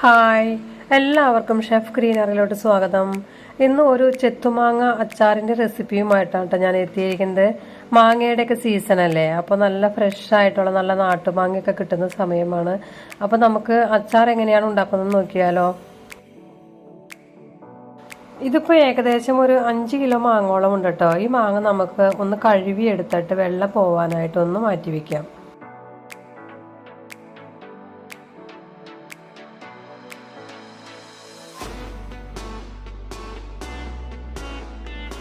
Hi. എല്ലാവർക്കും chef ഗ്രീനറിലോട്ട് സ്വാഗതം. ഇന്ന് ഒരു ചെത്തുമാങ്ങ അച്ചാറിന്റെ റെസിപ്പിയുമായിട്ടാണ് കേട്ടോ ഞാൻ എത്തിയിരിക്കുന്നത്. മാങ്ങയുടെയൊക്കെ സീസൺ അല്ലേ? അപ്പോൾ നല്ല ഫ്രഷ് ആയിട്ടുള്ള നല്ല നാട്ടുമാങ്ങയൊക്കെ കിട്ടുന്ന സമയമാണ്. അപ്പോൾ നമുക്ക് അച്ചാർ എങ്ങനെയാണ് ഉണ്ടാക്കുന്നത് നോക്കിയാലോ. ഇതിപ്പോൾ ഏകദേശം ഒരു അഞ്ച് കിലോ മാങ്ങോളം ഉണ്ട് കേട്ടോ ഈ മാങ്ങ നമുക്ക് ഒന്ന് കഴുകി എടുത്തിട്ട് വെള്ളം പോവാനായിട്ട് ഒന്ന് മാറ്റി വയ്ക്കാം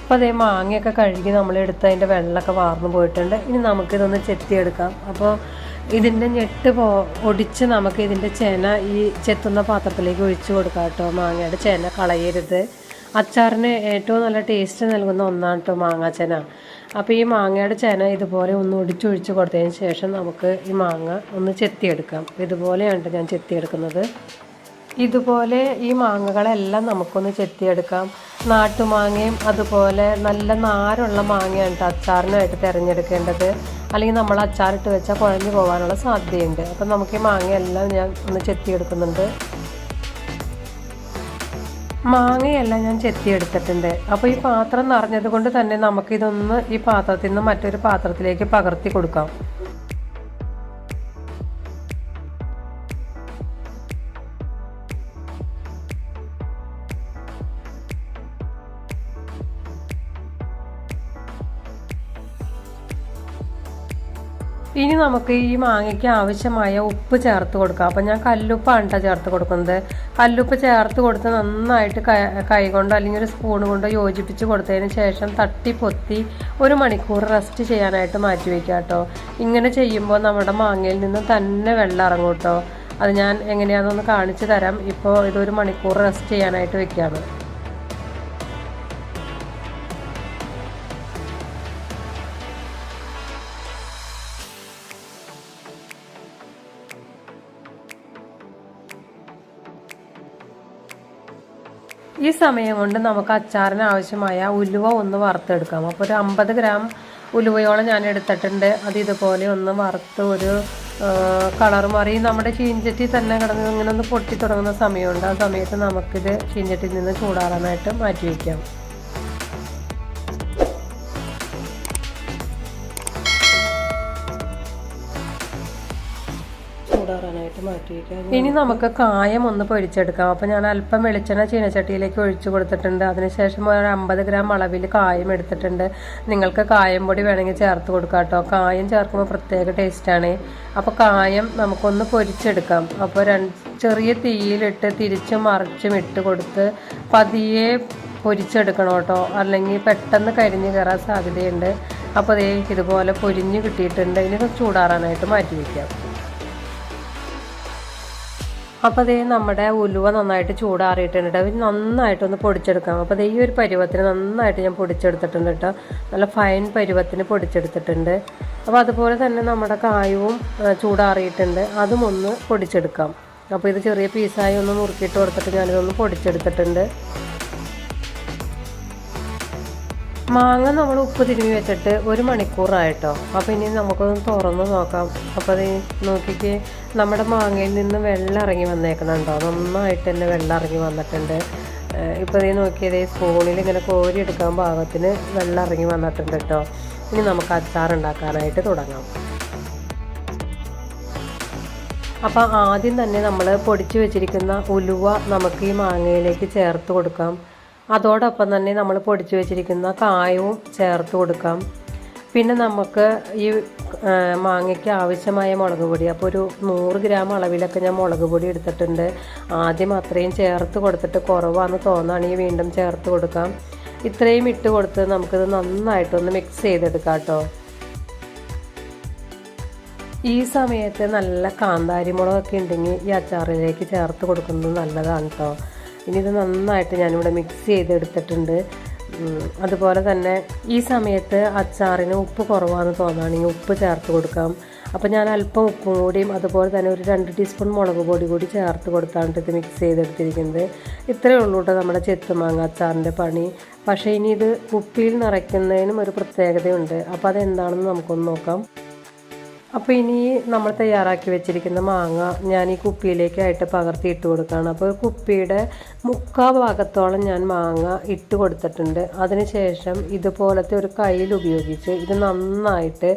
അപ്പോൾ അതേ മാങ്ങയൊക്കെ കഴുകി നമ്മൾ എടുത്ത് അതിന്റെ വെള്ളമൊക്കെ വാർന്നു പോയിട്ടുണ്ട്. ഇനി നമുക്കിതൊന്ന് ചെത്തിയെടുക്കാം. അപ്പോൾ ഇതിന്റെ ഞെട്ട് പോ ഒടിച്ച് നമുക്ക് ഇതിന്റെ ചേന ഈ ചെത്തുന്ന പാത്രത്തിലേക്ക് ഒഴിച്ചു കൊടുക്കാം കേട്ടോ മാങ്ങയുടെ ചെന. കളയരുത്. അച്ചാറിന് ഏറ്റവും നല്ല ടേസ്റ്റ് നൽകുന്ന ഒന്നാണ് കേട്ടോ മാങ്ങാച്ചന അപ്പോൾ ഈ മാങ്ങയുടെ ചേന ഇതുപോലെ ഒന്ന് ഒടിച്ചൊഴിച്ച് കൊടുത്തതിന് ശേഷം നമുക്ക് ഈ മാങ്ങ ഒന്ന് ചെത്തിയെടുക്കാം. ഇതുപോലെയാണ് ഞാൻ ചെത്തിയെടുക്കുന്നത്. ഇതുപോലെ ഈ മാങ്ങകളെല്ലാം നമുക്കൊന്ന് ചെത്തിയെടുക്കാം. നാട്ടുമാങ്ങയും അതുപോലെ നല്ല നാരുള്ള മാങ്ങയാണ് അച്ചാറിനായിട്ട് തിരഞ്ഞെടുക്കേണ്ടത്. അല്ലെങ്കിൽ നമ്മൾ അച്ചാറിട്ട് വെച്ചാൽ കുഴഞ്ഞു പോകാനുള്ള സാധ്യതയുണ്ട്. അപ്പം നമുക്ക് ഈ മാങ്ങയെല്ലാം ഞാൻ ഒന്ന് ചെത്തിയെടുക്കുന്നുണ്ട്. മാങ്ങയെല്ലാം ഞാൻ ചെത്തിയെടുത്തിട്ടുണ്ട്. അപ്പോൾ ഈ പാത്രം നിറഞ്ഞത് കൊണ്ട് തന്നെ നമുക്കിതൊന്ന് ഈ പാത്രത്തിൽ നിന്ന് മറ്റൊരു പാത്രത്തിലേക്ക് പകർത്തി കൊടുക്കാം. ഇനി നമുക്ക് ഈ മാങ്ങയ്ക്ക് ആവശ്യമായ ഉപ്പ് ചേർത്ത് കൊടുക്കാം. അപ്പം ഞാൻ കല്ലുപ്പാണ് കേട്ടോ ചേർത്ത് കൊടുക്കുന്നത്. കല്ലുപ്പ് ചേർത്ത് കൊടുത്ത് നന്നായിട്ട് കൈ കൊണ്ടോ അല്ലെങ്കിൽ ഒരു സ്പൂൺ കൊണ്ടോ യോജിപ്പിച്ച് കൊടുത്തതിന് ശേഷം തട്ടി പൊത്തി ഒരു മണിക്കൂർ റെസ്റ്റ് ചെയ്യാനായിട്ട് മാറ്റി വയ്ക്കുക കേട്ടോ. ഇങ്ങനെ ചെയ്യുമ്പോൾ നമ്മുടെ മാങ്ങയിൽ നിന്ന് തന്നെ വെള്ളം ഇറങ്ങും കേട്ടോ. അത് ഞാൻ എങ്ങനെയാണെന്നൊന്ന് കാണിച്ചു തരാം. ഇപ്പോൾ ഇതൊരു മണിക്കൂർ റെസ്റ്റ് ചെയ്യാനായിട്ട് വെക്കുകയാണ്. ഈ സമയം കൊണ്ട് നമുക്ക് അച്ചാറിന് ആവശ്യമായ ഉലുവ ഒന്ന് വറുത്തെടുക്കാം. അപ്പോൾ ഒരു അമ്പത് ഗ്രാം ഉലുവയോളം ഞാൻ എടുത്തിട്ടുണ്ട്. അത് ഇതുപോലെ ഒന്ന് വറുത്ത് ഒരു കളർ മാറി. നമ്മുടെ ചീഞ്ചട്ടി തന്നെ കിടന്ന് ഇങ്ങനെ ഒന്ന് പൊട്ടി തുടങ്ങുന്ന സമയമുണ്ട്. ആ സമയത്ത് നമുക്കിത് ചീഞ്ചട്ടിയിൽ നിന്ന് ചൂടാറാനായിട്ട് മാറ്റി വയ്ക്കാം. മാറ്റിയിട്ട് ഇനി നമുക്ക് കായം ഒന്ന് പൊരിച്ചെടുക്കാം. അപ്പോൾ ഞാൻ അല്പം വെളിച്ചെണ്ണ ചീനച്ചട്ടിയിലേക്ക് ഒഴിച്ചു കൊടുത്തിട്ടുണ്ട്. അതിനുശേഷം ഒരു അമ്പത് ഗ്രാം അളവിൽ കായം എടുത്തിട്ടുണ്ട്. നിങ്ങൾക്ക് കായം പൊടി വേണമെങ്കിൽ ചേർത്ത് കൊടുക്കാം കേട്ടോ. കായം ചേർക്കുമ്പോൾ പ്രത്യേക ടേസ്റ്റാണ് അപ്പോൾ കായം നമുക്കൊന്ന് പൊരിച്ചെടുക്കാം. അപ്പോൾ ചെറിയ തീയിലിട്ട് തിരിച്ചും മറിച്ചും ഇട്ട് കൊടുത്ത് പതിയെ പൊരിച്ചെടുക്കണം കേട്ടോ. അല്ലെങ്കിൽ പെട്ടെന്ന് കരിഞ്ഞു കയറാൻ സാധ്യതയുണ്ട്. അപ്പോൾ അതേ ഇതുപോലെ പൊരിഞ്ഞ് കിട്ടിയിട്ടുണ്ട്. ഇനി ചൂടാറാനായിട്ട് മാറ്റി വയ്ക്കാം അപ്പോൾ അതേ നമ്മുടെ ഉലുവ നന്നായിട്ട് ചൂടാറിയിട്ടുണ്ട് അവർ നന്നായിട്ടൊന്ന് പൊടിച്ചെടുക്കാം. അപ്പോൾ ഈ ഒരു പരുവത്തിന് നന്നായിട്ട് ഞാൻ പൊടിച്ചെടുത്തിട്ടുണ്ട് കേട്ടോ. നല്ല ഫൈൻ പരുവത്തിന് പൊടിച്ചെടുത്തിട്ടുണ്ട്. അപ്പോൾ അതുപോലെ തന്നെ നമ്മുടെ കായവും ചൂടാറിയിട്ടുണ്ട്. അതും ഒന്ന് പൊടിച്ചെടുക്കാം. അപ്പോൾ ഇത് ചെറിയ പീസായി ഒന്ന് നുറുക്കിയിട്ട് കൊടുത്തിട്ട് ഞാനിതൊന്ന് പൊടിച്ചെടുത്തിട്ടുണ്ട്. മാങ്ങ നമ്മൾ ഉപ്പ് തിരുമ്മി വെച്ചിട്ട് ഒരു മണിക്കൂറായിട്ടോ. അപ്പോൾ ഇനി നമുക്കൊന്ന് തുറന്ന് നോക്കാം. അപ്പോൾ അത് നോക്കിക്ക് നമ്മുടെ മാങ്ങയിൽ നിന്ന് വെള്ളം ഇറങ്ങി വന്നേക്കുന്നുണ്ടോ? നന്നായിട്ട് തന്നെ വെള്ളം ഇറങ്ങി വന്നിട്ടുണ്ട്. ഇപ്പോൾ ഇത് നോക്കിയത് സ്പൂണിൽ ഇങ്ങനെ കോരി എടുക്കാൻ പാകത്തിന് വെള്ളം ഇറങ്ങി വന്നിട്ടുണ്ട് കേട്ടോ. ഇനി നമുക്ക് അച്ചാർ ഉണ്ടാക്കാനായിട്ട് തുടങ്ങാം. അപ്പോൾ ആദ്യം തന്നെ നമ്മൾ പൊടിച്ചു വെച്ചിരിക്കുന്ന ഉലുവ നമുക്ക് ഈ മാങ്ങയിലേക്ക് ചേർത്ത് കൊടുക്കാം. അതോടൊപ്പം തന്നെ നമ്മൾ പൊടിച്ചു വെച്ചിരിക്കുന്ന കായവും ചേർത്ത് കൊടുക്കാം. പിന്നെ നമുക്ക് ഈ മാങ്ങയ്ക്ക് ആവശ്യമായ മുളക് പൊടി അപ്പോൾ ഒരു നൂറ് ഗ്രാം അളവിലൊക്കെ ഞാൻ മുളക് പൊടി എടുത്തിട്ടുണ്ട്. ആദ്യം അത്രയും ചേർത്ത് കൊടുത്തിട്ട് കുറവാണെന്ന് തോന്നുകയാണെങ്കിൽ വീണ്ടും ചേർത്ത് കൊടുക്കാം. ഇത്രയും ഇട്ട് കൊടുത്ത് നമുക്കിത് നന്നായിട്ടൊന്ന് മിക്സ് ചെയ്തെടുക്കാം കേട്ടോ. ഈ സമയത്ത് നല്ല കാന്താരി മുളകൊക്കെ ഉണ്ടെങ്കിൽ ഈ അച്ചാറിലേക്ക് ചേർത്ത് കൊടുക്കുന്നത് നല്ലതാണ് കേട്ടോ. ഇനി ഇത് നന്നായിട്ട് ഞാനിവിടെ മിക്സ് ചെയ്തെടുത്തിട്ടുണ്ട്. അതുപോലെ തന്നെ ഈ സമയത്ത് അച്ചാറിന് ഉപ്പ് കുറവാണെന്ന് തോന്നുകയാണെങ്കിൽ ഉപ്പ് ചേർത്ത് കൊടുക്കാം. അപ്പോൾ ഞാൻ അല്പം ഉപ്പും കൂടിയും അതുപോലെ തന്നെ ഒരു രണ്ട് ടീസ്പൂൺ മുളക് പൊടി കൂടി ചേർത്ത് കൊടുത്താണ് ഇത് മിക്സ് ചെയ്തെടുത്തിരിക്കുന്നത്. ഇത്രയേ ഉള്ളൂ കേട്ടോ നമ്മുടെ ചെത്തുമാങ്ങ അച്ചാറിന്റെ പണി. പക്ഷേ ഇനി ഇത് കുപ്പിയിൽ നിറയ്ക്കുന്നതിനും ഒരു പ്രത്യേകതയുണ്ട്. അപ്പോൾ അതെന്താണെന്ന് നമുക്കൊന്ന് നോക്കാം. അപ്പോൾ ഇനി നമ്മൾ തയ്യാറാക്കി വെച്ചിരിക്കുന്ന മാങ്ങ ഞാൻ ഈ കുപ്പിയിലേക്കായിട്ട് പകർത്തി ഇട്ട് കൊടുക്കുകയാണ്. അപ്പോൾ കുപ്പിയുടെ മുക്കാ ഭാഗത്തോളം ഞാൻ മാങ്ങ ഇട്ട് കൊടുത്തിട്ടുണ്ട്. അതിനുശേഷം ഇതുപോലത്തെ ഒരു കയ്യിൽ ഉപയോഗിച്ച് ഇത് നന്നായിട്ട്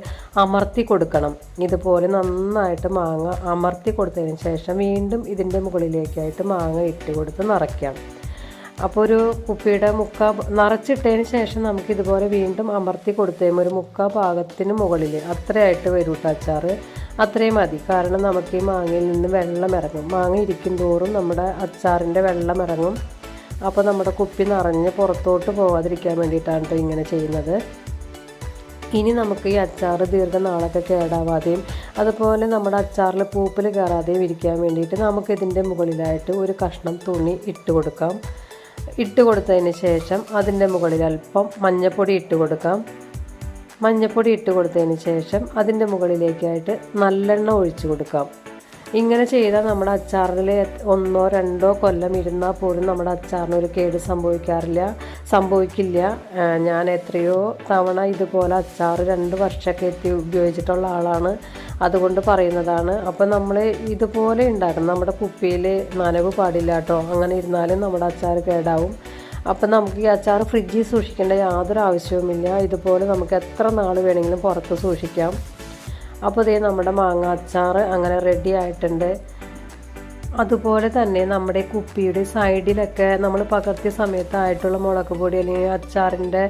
അമർത്തി കൊടുക്കണം. ഇതുപോലെ നന്നായിട്ട് മാങ്ങ അമർത്തി കൊടുത്തതിന് ശേഷം വീണ്ടും ഇതിന്റെ മുകളിലേക്കായിട്ട് മാങ്ങ ഇട്ട് കൊടുത്ത് നിറയ്ക്കാം. അപ്പോൾ ഒരു കുപ്പിയുടെ മുക്കാ നിറച്ചിട്ടതിന് ശേഷം നമുക്ക് ഇതുപോലെ വീണ്ടും അമർത്തി കൊടുത്തേം ഒരു മുക്കാ പാകത്തിന് മുകളിൽ അത്രയായിട്ട് വരും അച്ചാർ അത്രയും മതി. കാരണം നമുക്ക് ഈ മാങ്ങയിൽ നിന്ന് വെള്ളം ഇറങ്ങും. മാങ്ങ ഇരിക്കും തോറും നമ്മുടെ അച്ചാറിന്റെ വെള്ളം ഇറങ്ങും. അപ്പോൾ നമ്മുടെ കുപ്പി നിറഞ്ഞ് പുറത്തോട്ട് പോകാതിരിക്കാൻ വേണ്ടിയിട്ടാണ് കേട്ടോ ഇങ്ങനെ ചെയ്യുന്നത്. ഇനി നമുക്ക് ഈ അച്ചാർ ദീർഘനാളൊക്കെ കേടാവാതെയും അതുപോലെ നമ്മുടെ അച്ചാറിൽ പൂപ്പിൽ കയറാതെയും ഇരിക്കാൻ വേണ്ടിയിട്ട് നമുക്കിതിന്റെ മുകളിലായിട്ട് ഒരു കഷ്ണം തുണി ഇട്ട് കൊടുക്കാം. ഇട്ട് കൊടുത്തതിന് ശേഷം അതിന്റെ മുകളിൽ അല്പം മഞ്ഞപ്പൊടി ഇട്ട് കൊടുക്കാം. മഞ്ഞപ്പൊടി ഇട്ട് കൊടുത്തതിന് ശേഷം അതിന്റെ മുകളിലേക്കായിട്ട് നല്ലെണ്ണ ഒഴിച്ചു കൊടുക്കാം. ഇങ്ങനെ ചെയ്താൽ നമ്മുടെ അച്ചാറിൽ ഒന്നോ രണ്ടോ കൊല്ലം ഇരുന്നാൽ പോലും നമ്മുടെ അച്ചാറിന് ഒരു കേട് സംഭവിക്കാറില്ല സംഭവിക്കില്ല. ഞാൻ എത്രയോ തവണ ഇതുപോലെ അച്ചാർ രണ്ട് വർഷമൊക്കെ എത്തി ഉപയോഗിച്ചിട്ടുള്ള ആളാണ്. അതുകൊണ്ട് പറയുന്നതാണ്. അപ്പോൾ നമ്മൾ ഇതുപോലെ ഉണ്ടാക്കണം. നമ്മുടെ കുപ്പിയിൽ നനവ് പാടില്ല കേട്ടോ. അങ്ങനെ ഇരുന്നാലും നമ്മുടെ അച്ചാർ കേടാവും. അപ്പം നമുക്ക് ഈ അച്ചാർ ഫ്രിഡ്ജിൽ സൂക്ഷിക്കേണ്ട യാതൊരു ആവശ്യവുമില്ല. ഇതുപോലെ നമുക്ക് എത്ര നാൾ വേണമെങ്കിലും പുറത്ത് സൂക്ഷിക്കാം. അപ്പോൾ ഇതേ നമ്മുടെ മാങ്ങ അച്ചാർ അങ്ങനെ റെഡി ആയിട്ടുണ്ട്. അതുപോലെ തന്നെ നമ്മുടെ കുപ്പിയുടെ സൈഡിലൊക്കെ നമ്മൾ പകർത്തിയ സമയത്തായിട്ടുള്ള മുളക് പൊടി അല്ലെങ്കിൽ അച്ചാറിന്റെ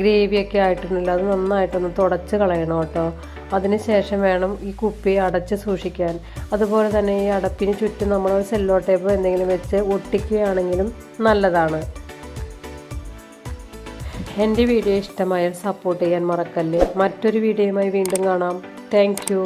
ഗ്രേവിയൊക്കെ ആയിട്ടുണ്ടല്ലോ അത് നന്നായിട്ടൊന്ന് തുടച്ച് കളയണം കേട്ടോ. അതിന് ശേഷം വേണം ഈ കുപ്പി അടച്ച് സൂക്ഷിക്കാൻ. അതുപോലെ തന്നെ ഈ അടപ്പിന് ചുറ്റും നമ്മൾ സെല്ലോ ടേപ്പ് എന്തെങ്കിലും വെച്ച് ഒട്ടിക്കുകയാണെങ്കിലും നല്ലതാണ്. എന്റെ വീഡിയോ ഇഷ്ടമായാൽ സപ്പോർട്ട് ചെയ്യാൻ മറക്കല്ലേ. മറ്റൊരു വീഡിയോയുമായി വീണ്ടും കാണാം. Thank you